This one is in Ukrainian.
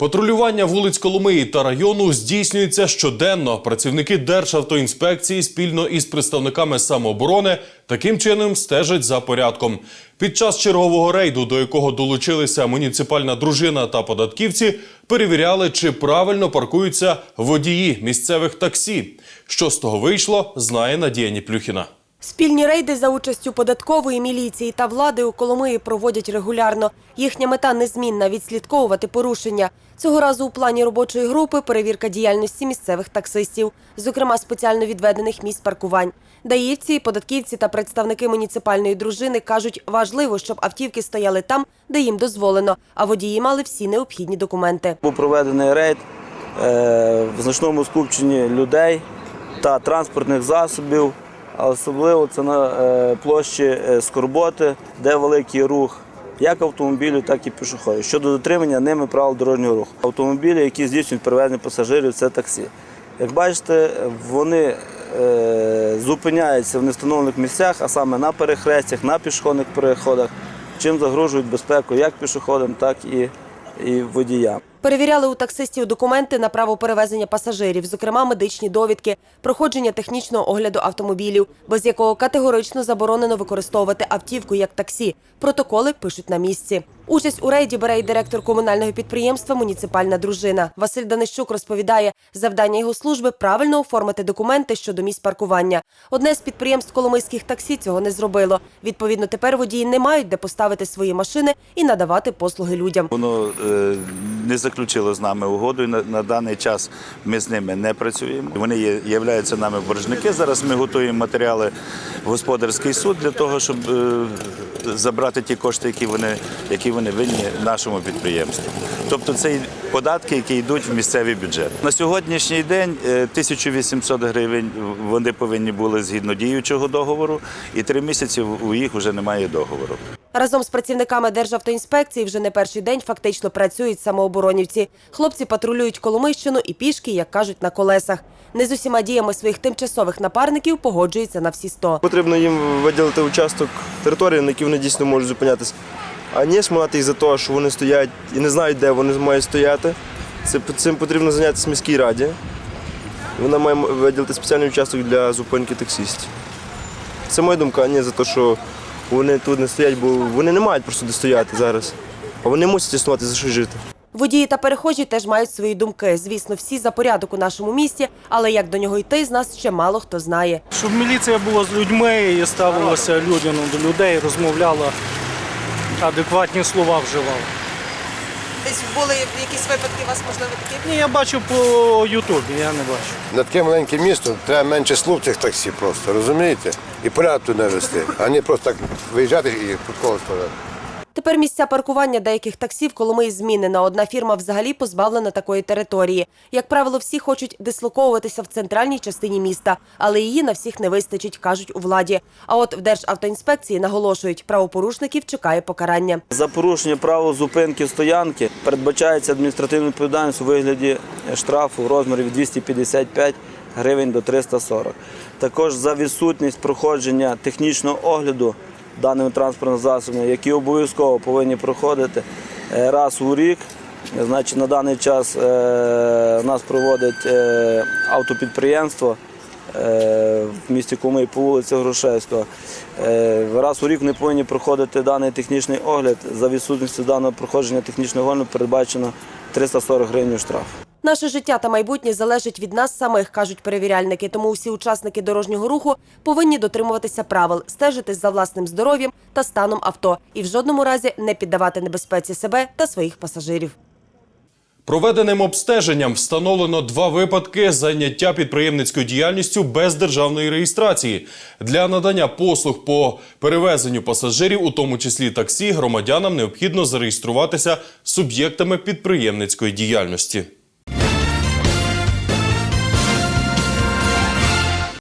Патрулювання вулиць Коломиї та району здійснюється щоденно. Працівники Державтоінспекції спільно із представниками самооборони таким чином стежать за порядком. Під час чергового рейду, до якого долучилися муніципальна дружина та податківці, перевіряли, чи правильно паркуються водії місцевих таксі. Що з того вийшло, знає Надія Ніплюхіна. Спільні рейди за участю податкової міліції та влади у Коломиї проводять регулярно. Їхня мета незмінна відслідковувати порушення. Цього разу у плані робочої групи перевірка діяльності місцевих таксистів, зокрема спеціально відведених місць паркувань. Даївці, податківці та представники муніципальної дружини кажуть, важливо, щоб автівки стояли там, де їм дозволено, а водії мали всі необхідні документи. Був проведений рейд е, в значному скупченні людей та транспортних засобів, а особливо це на е, площі е, Скорботи, де великий рух як автомобілів, так і пішоходів. Щодо дотримання ними правил дорожнього руху. Автомобілі, які здійснюють перевезення пасажирів, це таксі. Як бачите, вони е, зупиняються в невстановлених місцях, а саме на перехрестях, на пішохідних переходах, чим загрожують безпеку як пішоходам, так і, і водіям. Перевіряли у таксистів документи на право перевезення пасажирів, зокрема медичні довідки, проходження технічного огляду автомобілів, без якого категорично заборонено використовувати автівку як таксі. Протоколи пишуть на місці. Участь у рейді бере й директор комунального підприємства Муніципальна дружина. Василь Данищук розповідає, завдання його служби правильно оформити документи щодо місць паркування. Одне з підприємств коломийських таксі цього не зробило. Відповідно, тепер водії не мають де поставити свої машини і надавати послуги людям. Воно е, не заключило з нами угоду. і На, на даний час ми з ними не працюємо. Вони є, являються нами боржники. Зараз ми готуємо матеріали в господарський суд для того, щоб е, забрати ті кошти, які вони, які вони винні нашому підприємству. Тобто це податки, які йдуть в місцевий бюджет. На сьогоднішній день е, 1800 гривень вони повинні були згідно діючого договору, і три місяці у їх вже немає договору. Разом з працівниками Державтоінспекції вже не перший день фактично працюють самооборонівці. Хлопці патрулюють Коломийщину і пішки, як кажуть, на колесах. Не з усіма діями своїх тимчасових напарників погоджуються на всі сто. Потрібно їм виділити участок території, на якій вони дійсно можуть зупинятися. А не смагати їх за те, що вони стоять і не знають, де вони мають стояти. Це, цим потрібно зайнятися міській раді. Вона має виділити спеціальний участок для зупинки таксистів. Це моя думка, а не за те, що вони тут не стоять, бо вони не мають просто де стояти зараз. А вони мусять існувати за що жити. Водії та перехожі теж мають свої думки. Звісно, всі за порядок у нашому місті, але як до нього йти, з нас ще мало хто знає. Щоб міліція була з людьми і ставилася людяно до людей, розмовляла, адекватні слова вживала. Десь були якісь випадки, у вас можливо такі? Ні, я бачу по Ютубі, я не бачу. На таке маленьке місто треба менше слов цих таксі просто, розумієте? І порядок тут навести, а не просто так виїжджати і під колес подати. Тепер місця паркування деяких таксі в Коломиї змінена. Одна фірма взагалі позбавлена такої території. Як правило, всі хочуть дислоковуватися в центральній частині міста, але її на всіх не вистачить, кажуть у владі. А от в Державтоінспекції наголошують, правопорушників чекає покарання. За порушення правил зупинки стоянки передбачається адміністративна відповідальність у вигляді штрафу в розмірі від 255 гривень до 340. Також за відсутність проходження технічного огляду даними транспортними засобами, які обов'язково повинні проходити е, раз у рік. Значить, на даний час е, нас проводить е, автопідприємство е, в місті Кумий по вулиці Грушевського. Раз у рік вони повинні проходити даний технічний огляд. За відсутністю даного проходження технічного огляду передбачено 340 гривень штраф. Наше життя та майбутнє залежить від нас самих, кажуть перевіряльники. Тому усі учасники дорожнього руху повинні дотримуватися правил, стежити за власним здоров'ям та станом авто і в жодному разі не піддавати небезпеці себе та своїх пасажирів. Проведеним обстеженням встановлено два випадки заняття підприємницькою діяльністю без державної реєстрації. Для надання послуг по перевезенню пасажирів, у тому числі таксі, громадянам необхідно зареєструватися суб'єктами підприємницької діяльності.